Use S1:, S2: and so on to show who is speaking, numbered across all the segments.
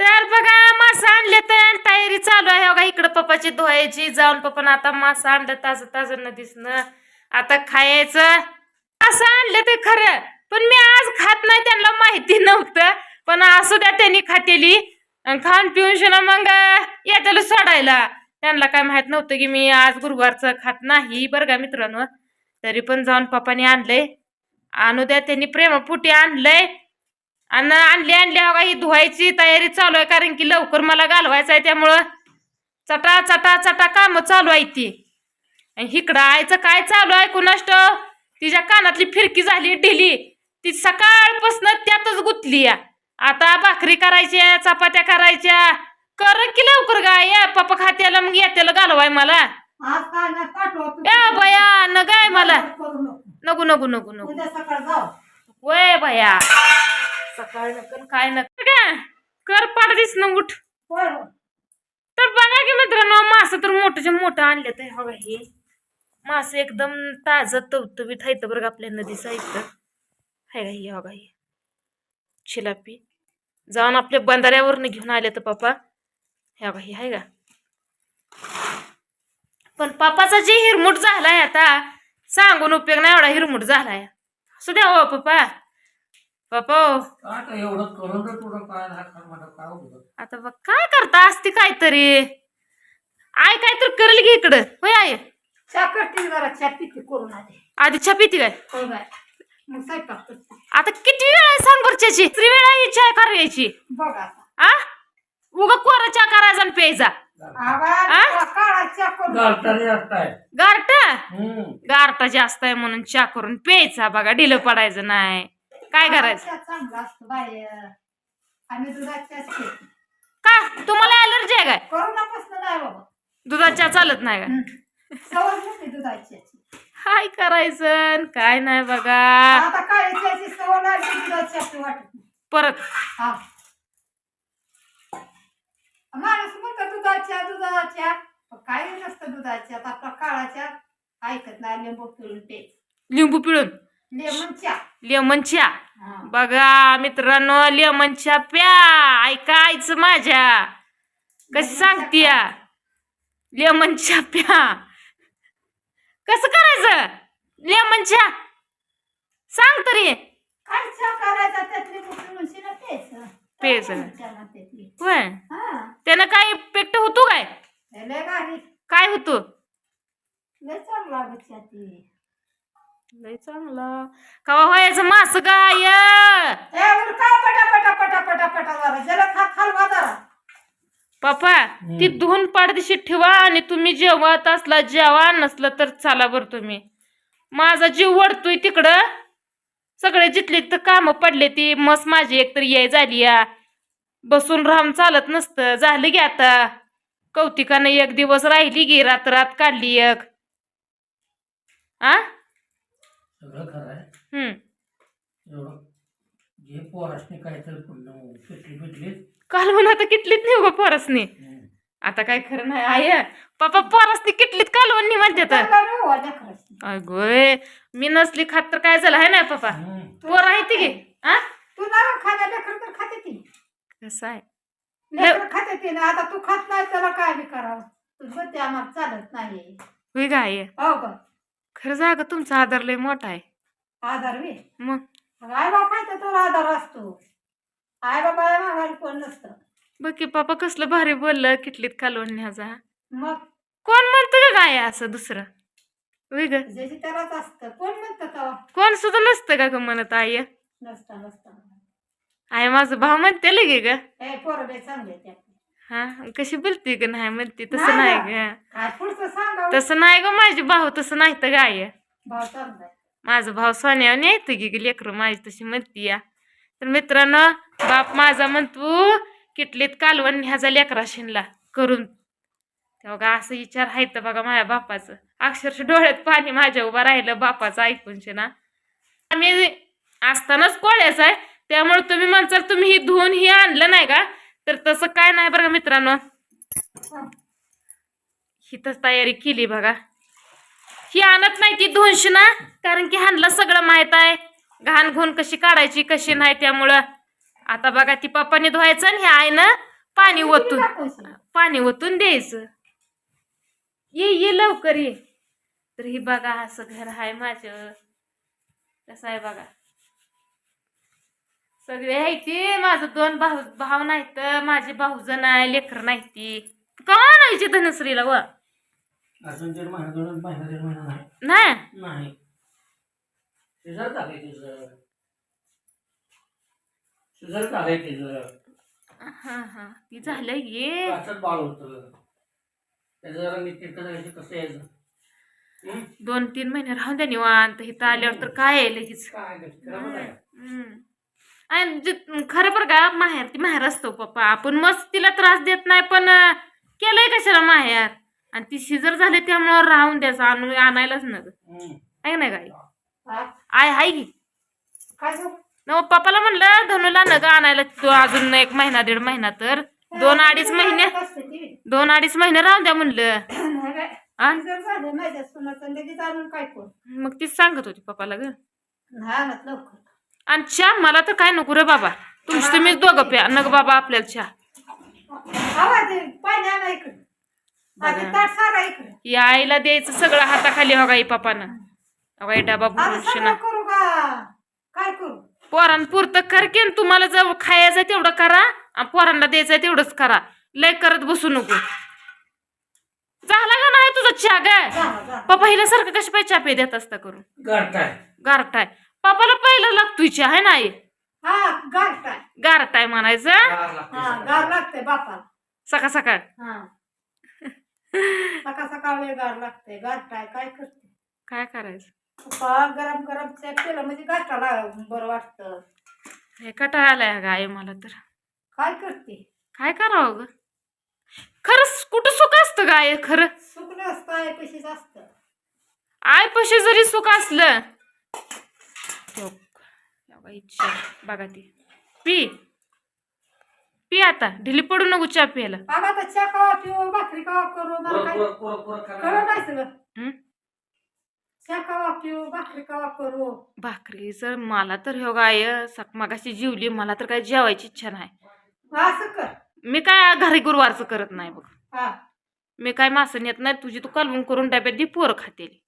S1: तर बघा मासा आणले तर तयारी चालू आहे. बघा इकडं पप्पाची धुवायची जाऊन पप्पा आता मासा आणलं ताज ताज न दिसणं. आता खायचं. असं आणलं ते खरं पण मी आज खात नाही त्यांना माहिती नव्हतं. पण असू द्या त्यांनी खातेली. अन खाऊन पिऊन शिना मग येत्याला सोडायला. त्यांना काय माहीत नव्हतं की मी आज गुरुवारचं खात नाही बरं का मित्रांनो. तरी पण जाऊन पप्पाने आणलंय. आणू द्या त्यांनी प्रेमापुटी आणलंय. आणि आणली आणली का ही धुवायची तयारी चालू आहे कारण की लवकर मला घालवायचं आहे त्यामुळं चटा चटा चटा काम चालू आहे ती. आणि इकडं आईचं काय चालू आहे कुणाष्ट तिच्या कानातली फिरकी झाली ढिली. ती सकाळपासून त्यातच गुंतली आता भाकरी करायच्या चपात्या करायच्या. कर की लवकर गाय या पप्पा खात्याला मग येत्याला घालवाय मला. या बया न गाय मला
S2: करू नको.
S1: नको नको वय बया सकाळ नकन काय नक का कर पाडतीस ना उठ.
S2: होय होय.
S1: तर बघा की मित्रांनो मासं तर मोठं मोठं आणलं तर बघा हे. मासं एकदम ताजं तवतवीत आहेत बरं आपल्या नदी साईडचं हाय का हे हे? शिलापी जाऊन आपल्या बंधाऱ्यावरनं घेऊन आले तर पप्पा हे बघा हे हाय का? पण पप्पाचा जे हिरमुट झालाय आता सांगून उपयोग नाही एवढा हिरमुट झालाय. असू द्या हो पप्पा. पप्पा हो.
S3: आता एवढं करून तर तुला काय नाही खात मला काय होतं
S1: आता बघ काय करता असते काहीतरी. आय काय तर करेल की इकडं. होय आय
S2: चहा करते जरा चहा पिते करून आले.
S1: आधी छापीती काय?
S2: होय बाय. मग स्वयंपाक करते.
S1: आता किती वेळ आहे सांग बरं त्रि वेळा ही चहा करायची?
S2: बघ आता.
S1: आ? उगा कोरा चहा करायचा आणि प्यायचा.
S2: आवा
S1: आ?
S2: काळा चहा करून
S3: गालतारी असताय
S1: गारटा
S3: हम्म.
S1: गारटा जास्त आहे म्हणून चहा करून प्यायचा बघा ढिलं पडायचं नाही. काय करायचं?
S2: दुधाच्या
S1: का? तुम्हाला अलर्जी आहे काय? चहा चालत नाही का? काय करायचं काय नाही बघा.
S2: आता माणूस म्हणतो दुधाच्या दुधाच्या. पण काही नसतं दुधाच्या आपला काळाच्या. ऐकत नाही लिंबू पिळून पे
S1: लिंबू पिळून?
S2: लेमन चहा
S1: लेमन चहा
S2: हा.
S1: बघा मित्रांनो लेमन चहा प्या. ऐकायचं माझ्या. कशी सांगतीय? लेमन चहा प्या. कसं करायचं? लेमन चहा सांग तरी.
S2: काय चहा करायचा? त्यात लिंबू पिळून शिना प्यायचं
S1: प्यायचं.
S2: चहा त्यातली.
S1: होय.
S2: हा.
S1: त्यानं काय इफेक्ट होतो काय?
S2: हे लय भारी
S1: काय होतो?
S2: लय चांगला अगं चहा ती.
S1: लय चांगला. कवा व्हायचं मास गाय?
S2: त्यावर का पटा पटा पटा पटा पटा जरा. जरा खा खालवा जरा.
S1: पप्पा ती धुवून पाडदिशी ठेवा आणि तुम्ही जेवत असला जेवा नसलं तर चाला बरं तुम्ही. माझा जीव वडतोय तिकडं. सगळे जिथले तर कामं पडले ती मस माझी एकतर याय झाली या. बसून राहून चालत नसतं. झालं की आता. कौतिकानं एक दिवस राहिली की रात रात काढली एक. आ?
S3: सगळं खरं आहे.
S1: हम्म.
S3: एवढं जे पोरासने काहीतरी पुन्हा सुटली भेटली
S1: काल म्हणून आता किटलीत नाही उभं पोरसनी. आता काय खरं नाही आय पप्पा पोरसनी किटलीत कालवणी म्हणते तर.
S2: नाही हो लेकराची.
S1: अगोय मी नसली खात तर काय झालं आहे ना पप्पा? पोर आहे ती गे आ?
S2: तू ना लेकर तर खाते ती.
S1: कसं आहे.
S2: लेकर खाते ती ना आता तू खात नाही त्याला काय बी करावं? तुझं ते आम्हाला चालत नाही.
S1: होय गाय
S2: हो ग
S1: खरं जागा तुमचा आधार लय मोठा आहे.
S2: आधार वे
S1: मग?
S2: आय बापायचा तर आधार असतो. आय बाबा मागायला कोण नसतं.
S1: बघ की पप्पा कसलं भारी बोललं किटलीत कालवण न्याचा
S2: मग?
S1: कोण म्हणतं का गाय असं दुसरं? होय ग
S2: ज्याची त्यालाच असतं. कोण म्हणतं तेव्हा
S1: कोण सुद्धा नसतं का ग म्हणत आई.
S2: नसतं नसतं.
S1: आई माझं भाव म्हणते लगे ग.
S2: पोरडे चांगले ते
S1: हा कशी बोलते ग नाही म्हणते तसं नाही ग.
S2: काय पुढचं सांगा
S1: तसं नाही ग माझी भाऊ तसं नाही तर गाय.
S2: भाव चांगलाय
S1: माझा भाव सोन्यावर येतं की लेकरं माझी तशी म्हणती या. तर मित्रांनो बाप माझा म्हणतो किटलीत कालवण ह्याचा लेकरा शिनला करून. तेव्हा असं विचार आहे तर बघा माझ्या बापाचं. अक्षरशः डोळ्यात पाणी माझ्या उभं राहिलं बापाचं ऐकून ना आम्ही असतानाच कोळ्याचं आहे त्यामुळे तुम्ही म्हणसाल तुम्ही ही धुवून ही आणलं नाही का? तर तसं काय नाही बरं मित्रांनो. हिथंच तयारी केली बघा. ही आणत नाही ती दोनशे ना कारण की ह्यांना सगळं माहीत आहे. घाण घुण कशी काढायची कशी नाही त्यामुळं. आता बघा ती पप्पाने धुवायचं आणि ह्या आईनं पाणी ओतून. पाणी ओतून द्यायचं. ये ये लवकर ये. तर ही बघा असं घर आहे माझं. कसं आहे बघा. सगळे आहे ते. माझं दोन भाऊ भाव नाहीत माझे भाऊजण आहे लेकर नाही ती. का आणायची धनश्रीला व?
S3: अजून दीड महिना दोन महिना दीड महिना नाही.
S1: नाही?
S3: नाही. सिझर टाकाय तिचं. सिझर टाकाय तिचं.
S1: हा हा. ती झालं ये
S3: काचत बाळ होतं. त्याचं जरा नीट करायचं कसं यायचं? हं?
S1: दोन तीन महिने राहून द्या निवांत. इथं आल्यावर तर काय आहे लगेच?
S3: काय.
S1: हम्म. आणि खरं बरं का माहेर ती माहेर असतो पप्पा आपण मस्त तिला त्रास देत नाही पण केलंय कशाला माहेर आणि ती शिजर झाले त्यामुळं राहून द्यायचं आणून आणायलाच नग
S3: हं.
S1: आहे नाही काय? आय हाय की? न पप्पाला म्हणलं धनुला नग आणायला तो अजून एक महिना दीड महिना तर दोन अडीच महिने. दोन अडीच महिने राहून द्या म्हणलं
S2: नाही बाई.
S1: आ?
S2: जर झालं माझ्या सुनाचं लगेच आणून काय करू
S1: मग तीच सांगत होती पप्पाला ग आणि चहा मला तर काय नको रे बाबा. तुमची तुम्हीच दोघं प्या. नग बाबा आपल्याला चहा.
S2: आवाज आहे. पाणी आणा इकडे. आधी ताट सारा इकडे.
S1: या आईला द्यायचं सगळं हाताखाली हो गाई पप्पानं. अगं हे डबा
S2: आता
S1: भरून
S2: सगळं
S1: शिना
S2: करू का? काय करू?
S1: पोरांपुरतं कर की आणि तुम्हाला जर खायचं तेवढं करा आणि पोरांना द्यायचं तेवढंच करा. लय करत बसू नको. झाला का नाही तुझा चहा ग?
S2: झालं, झालं.
S1: पप्पा हिला सारखं कशी पाहिजे चहा पे देत असता करून?
S3: गारठाय.
S1: गारठाय. पप्पाला पहिलं लागतोय चहा आहे ना आई?
S2: हा गारटाय
S1: गारठाय म्हणायचं.
S3: गार लागते
S2: हा. गार लागते बापाला.
S1: सकाळ सकाळ.
S2: हा. सकाळ सकाळ वेळ गार लागते गारटाय काय करते?
S1: काय करायचं?
S2: पप्पा गरम गरम चहा केलं म्हणजे गाठाला बरं वाटतं.
S1: हे कटाळा आलाय गाय मला तर.
S2: काय करते?
S1: काय करावं ग खरंच कुठं सुख असतं गाय खरं?
S2: सुख नसतं आहे पैसेच असतं
S1: आयपाशी जरी सुख असलं ठेव. एवढा इच्छा. बघा ती. पी. पी आता. ढिली पडू नको चहा प्यायला.
S2: बाबा तर चहा कवा पिऊ भाकरी कवा करू मला
S3: कोरं-
S2: काय?
S3: कोरं- कोरं- कोरं
S2: कळलं
S3: खाणार.
S2: नाही सगळं?
S1: हं?
S2: चहा कवा पिऊ भाकरी कवा करू.
S1: भाकरी जर मला तर हो गाय सक मागाशी जीवली मला तर काय जेवायची इच्छा नाही.
S2: असं कर.
S1: मी काय घरी गुरुवारचं करत नाही बघ.
S2: हा.
S1: मी काय मासं येत नाही तुझी तू कालवून करून डब्यात दी पोरं खातेली.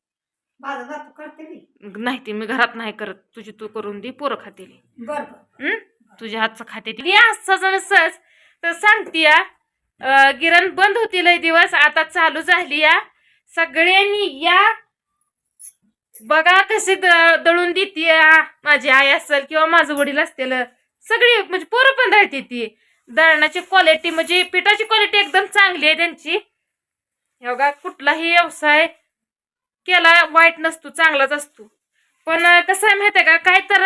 S2: माझं जातो करते मी
S1: नाही ते मी घरात नाही करत. तुझी तू करून दे पोरं खातेली
S2: बर बर.
S1: हं? तुझ्या हातचं खाते ती. असं नसच तर सांगते गिरण बंद होती लय दिवस आता चालू झाली या. सगळ्यांनी या. बघा कसे दळून देते माझी आई असेल किंवा माझं वडील असतील सगळी म्हणजे पोरं पण राहते ती. दळणाची क्वालिटी म्हणजे पिठाची क्वालिटी एकदम चांगली आहे त्यांची. बघा कुठलाही व्यवसाय केला वाईट नसतो चांगलाच असतो. पण कसं आहे माहिती आहे का काय तर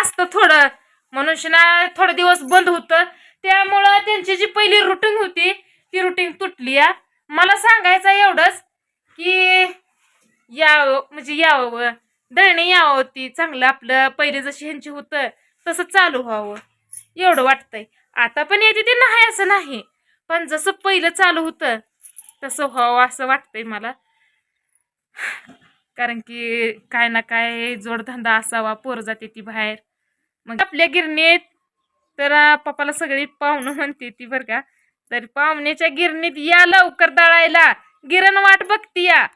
S1: असतं थोडं. मनुष्यना थोडे दिवस बंद होतं. त्यामुळं त्यांची जी पहिली रुटीन होती ती रुटीन तुटली या मला सांगायचं एवढंच की यावं म्हणजे यावं. दळणी यावं होती चांगलं आपलं पहिले जशी ह्यांची होतं तसं चालू व्हावं. एवढं वाटतंय. आता पण येते ते नाही असं नाही. पण जसं पहिलं चालू होतं तसं व्हावं असं वाटतंय मला. कारण की काय ना काय जोडधंदा असावा पोर जाते ती बाहेर. मग आपल्या गिरणीत तर पप्पाला सगळी पाहुणं म्हणते ती बरं का. तर पाहुण्याच्या गिरणीत या लवकर दळायला. गिरण वाट बघती या.